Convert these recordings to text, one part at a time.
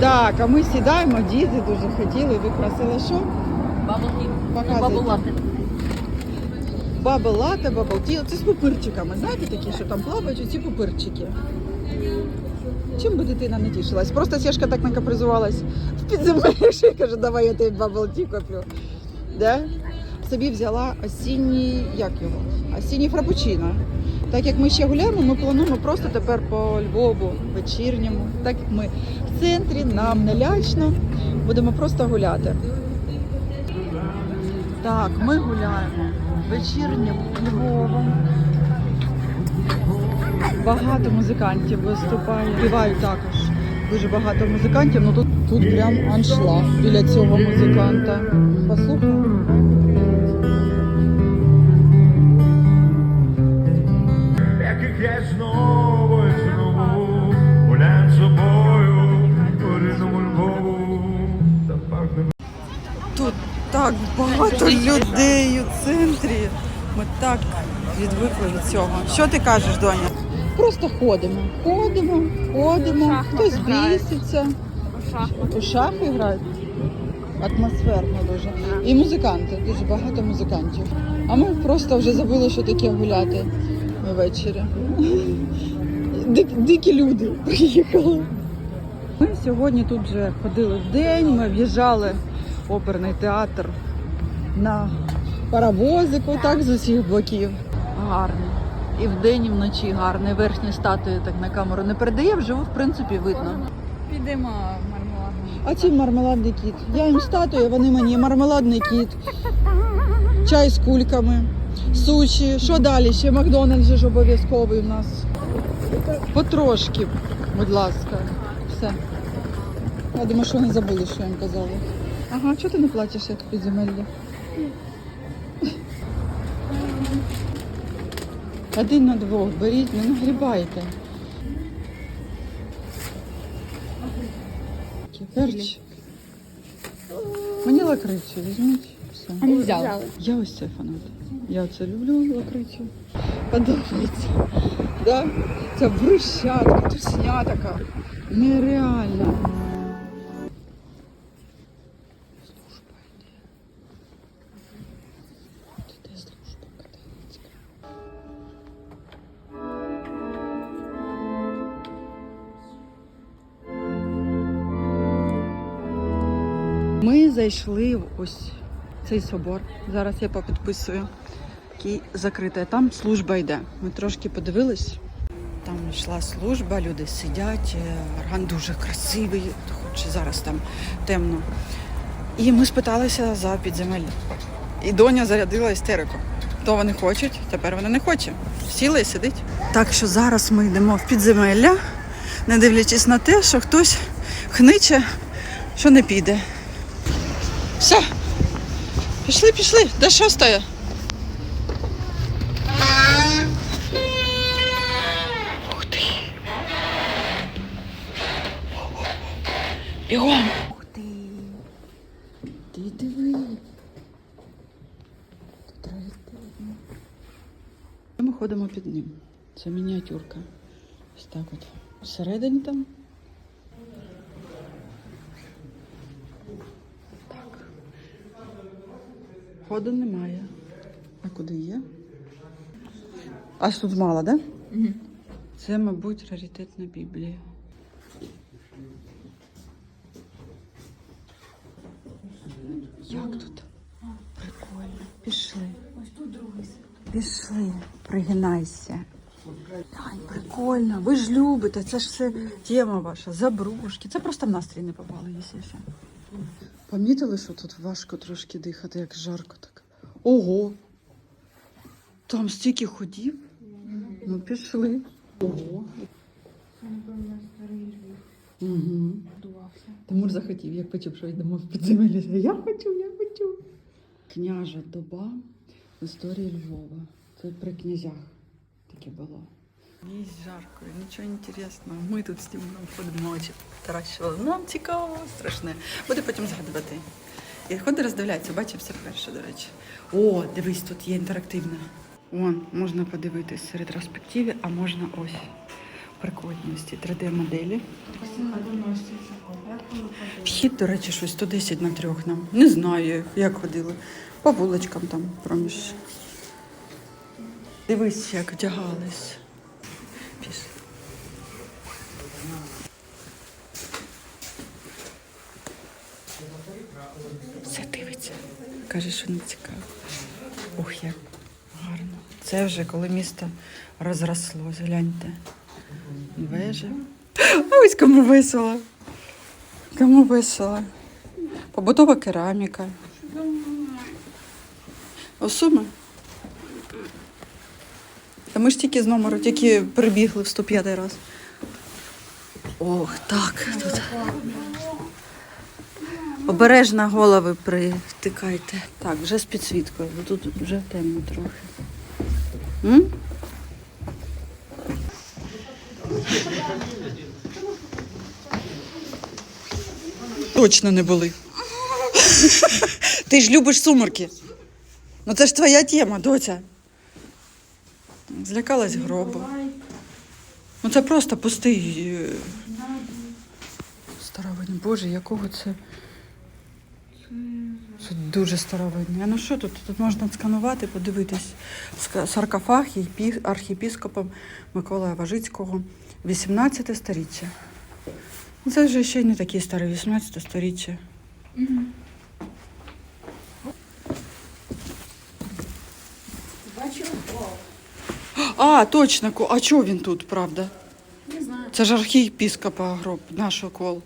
Так, а ми сідаємо, діти дуже хотіли, ви просили що? Баблки. Показуйте. Лата, бабл ті. Це з пупирчиками. Знаєте такі, що там плавають ці пупирчики. Чим би дитина не тішилась? Просто Сєшка так накапризувалась в підземелі, що я кажу, давай я тобі бабл ті куплю. Да? Собі взяла осінній, як його? Осінній фрапучино. Так як ми ще гуляємо, ми плануємо просто тепер по Львову вечірньому. Так як ми в центрі, нам не лячно, будемо просто гуляти. Так, ми гуляємо вечірнім Львовом. Багато музикантів виступає. Співають також. Дуже багато музикантів. Ну тут, тут прям аншлаг біля цього музиканта. Послухай. Людей у центрі. Ми так відвикли від цього. Що ти кажеш, доня? Просто ходимо. Ходимо, ходимо. Хтось біситься. У шахи грають. Атмосферно дуже. І музиканти, дуже багато музикантів. А ми просто вже забули, що таке гуляти ввечері. Дик- дикі люди приїхали. Ми сьогодні тут вже ходили в день, ми в'їжджали в оперний театр на паровозику, так з усіх боків. Гарно. І вдень, і вночі гарний. Верхні статуї так на камеру не передає, вживу, в принципі, видно. Підемо мармеладну. А ці мармеладний кіт. Я їм статуя, вони мені мармеладний кіт. Чай з кульками, суші. Що далі? Ще Макдональдс ж обов'язковий у нас. Потрошки, будь ласка. Все. Я думаю, що не забули, що я їм казала. Ага, чого ти не плачеш, як підземелля? Один на двох беріть, не нагрібайте. Перч. Мені лакрицю візьміть. Все. А не взяли. Я ось цей фанат. Я це люблю лакрицю. Подобається. Да? Ця брусчатка, тусня така. Нереальна. Ми зайшли в ось цей собор. Зараз я попідписую. Який закритий. Там служба йде. Ми трошки подивились. Там йшла служба, люди сидять, е, орган дуже красивий, хоч зараз там темно. І ми спиталися за підземелля. І доня зарядила істерику. То вони хочуть, тепер вони не хочуть. Сіла і сидить. Так що зараз ми йдемо в підземелля, не дивлячись на те, що хтось хниче, що не піде. Все. Пішли, пішли. До шостої. Ух ти. Бігом. Ух ти. Ти диви. Тут. Ми ходимо під ним. Це мініатюрка. Ось так от. Всередині там. Ходу немає. А куди є? Аж тут мало, так? Да? Угу. Це, мабуть, раритетна Біблія. Як тут? Прикольно. Пішли. Ось тут другий. Пішли. Пригинайся. Ай, прикольно. Ви ж любите. Це ж все тема ваша. Забрушки. Це просто в настрій не попало, якщо що. Помітили, що тут важко трошки дихати, як жарко так. Ого! Там стільки ходів. Ну, пішли. Ого. Це, напевно, старий Угу. будувався. Тимур захотів, як почув, що йдемо в підземелля. Я хочу, я хочу. Княжа доба історії Львова. Це при князях таке було. Є жарко, нічого інтересного. Ми тут з Тимуром ходимо очі таращували. Нам цікаво, страшне. Буде потім згадувати. І ходи роздивляється, бачив все перше, до речі. О, дивись, тут є інтерактивне. Вон, можна подивитись ретроспективі, а можна ось. прикольності 3D-моделі. Вхід, до речі, щось 110 на трьох нам. Не знаю, як ходили. По вуличкам там проміж. Дивись, як вдягались. Все дивиться. Каже, що не цікаво. Ох, як гарно. Це вже коли місто розрослось, гляньте. Вежа. А ось кому весело. Кому весело. Побутова кераміка. Осуми? Та ми ж тільки з номеру, тільки прибігли в 105 раз. Ох, так. Тут. Обережно голови притикайте. Так, вже з підсвіткою, бо тут вже темно трохи. М? Точно не були. Ти ж любиш сумерки. Ну це ж твоя тема, доця. Злякалась гробу. Ну це просто пустий. е, Старовинний. Боже, якого це. Це дуже старовинний. А ну що тут? Тут можна сканувати, подивитись. Саркофаг архіпіскопом Миколая Важицького 18 сторіччя. Ну, Це вже ще не такий старий, 18 сторіччя. А, точно, а чого він тут, правда? Не знаю. Це ж архієпіскопа гроб, наш кол.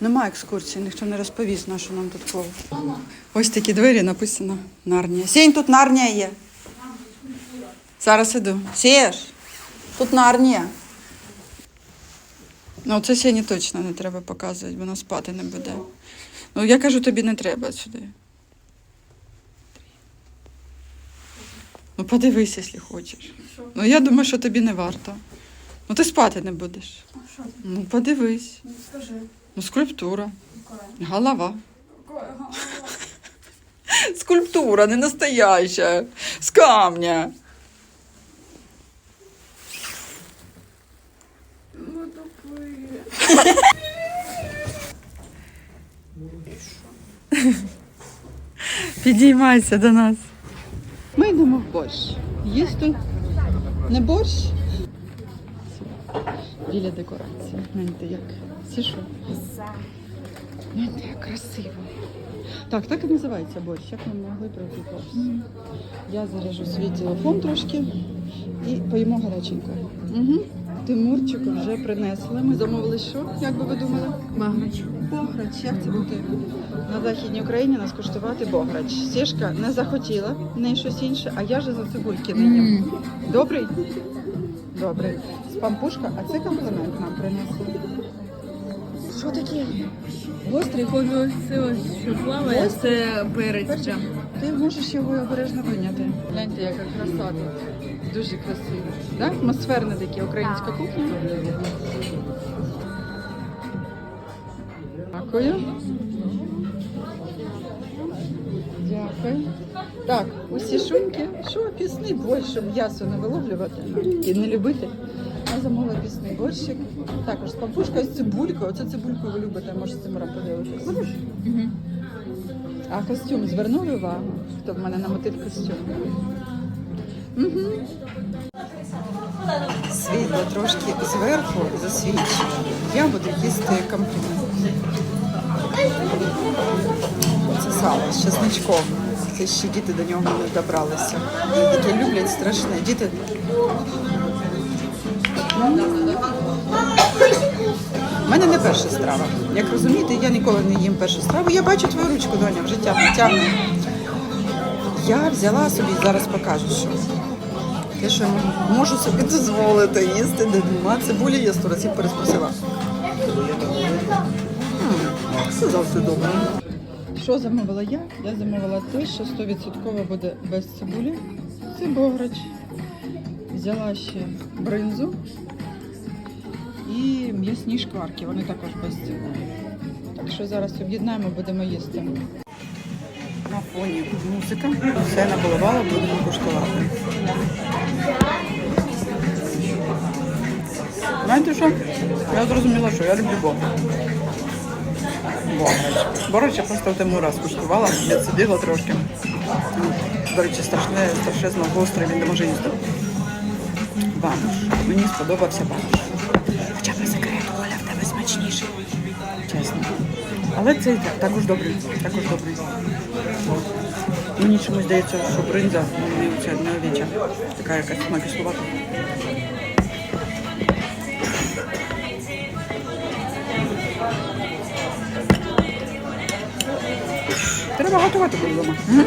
Нема екскурсії, ніхто не розповість, на що нам тут кол. Ось такі двері написано Нарнія. Сінь, тут Нарнія є. Зараз іду. Сієш? Тут Нарнія. Ну, це Сені точно не треба показувати, вона спати не буде. Ну, я кажу, тобі не треба сюди. Ну, подивись, якщо хочеш. Ну, я думаю, що тобі не варто. Ну, ти спати не будеш. Ну, подивись. Ну, скажи. Ну, скульптура, голова. Скульптура, не настоящая, з камня. Ну, тупые. Підіймайся до нас. Ми йдемо в борщ. Їсти не борщ. Біля декорації. Гляньте, як. Що? Гляньте, як красиво. Так, так і називається борщ. Як ми могли пройти повз. Я заряжу свій телефон трошки і поїмо гаряченько. Угу. Тимурчику вже принесли. Ми замовили що? Як би ви думали? Маграч. Бограч, як це буде на Західній Україні нас куштувати бограч. Сішка не захотіла, в неї щось інше, а я вже за цибульки не їм. Добрий? Добрий. З пампушка, а це комплімент нам принесли. Що таке? Гострий ось що плаває, це перець. Ти можеш його обережно виняти. Гляньте, яка краса тут. Дуже красиво. Да? Атмосферна такі українська кухня. Дякую. Дякую. Так, усі шумки. Що пісний борщ, щоб м'ясо не виловлювати і не любити. Я замовила пісний борщик. Також з пампушкою, з цибулькою. Оце цибульку ви любите, може з цим подивитися. Будеш? Угу. А костюм звернули увагу, хто в мене намотив костюм. Угу. Світло трошки зверху засвічує. Я буду їсти комплімент. Це сало з чесничком. Це ще діти до нього не добралися. Вони Таке люблять страшне. Діти. У мене не перша страва. Як розумієте, я ніколи не їм першу страву. Я бачу твою ручку, доня, в життя не тягне. Я взяла собі, зараз покажу, що те, що я можу, собі дозволити їсти, де нема цибулі, я сто разів переспросила. Все завжди добре. Що замовила я? Я замовила те, що 100% буде без цибулі. Це бограч. Взяла ще бринзу і м'ясні шкварки, вони також без цибулі. Так що зараз об'єднаємо, будемо їсти. На фоні музика, все набалувало, будемо куштувати. знаєте що? Я зрозуміла, що я люблю бомб. Бомбач. Борщ я просто в тому раз куштувала, я сиділа трошки. До речі, страшне, страшезно гострий, він не може їсти. Банош. Мені сподобався банош. Хоча по секрету, Оля, в тебе смачніший. Чесно. Але цей також добрий. Також добрий. Мені чомусь здається, що бринза, ну, не овіча. Така якась вона кисловата. Треба готувати вдома. Угу.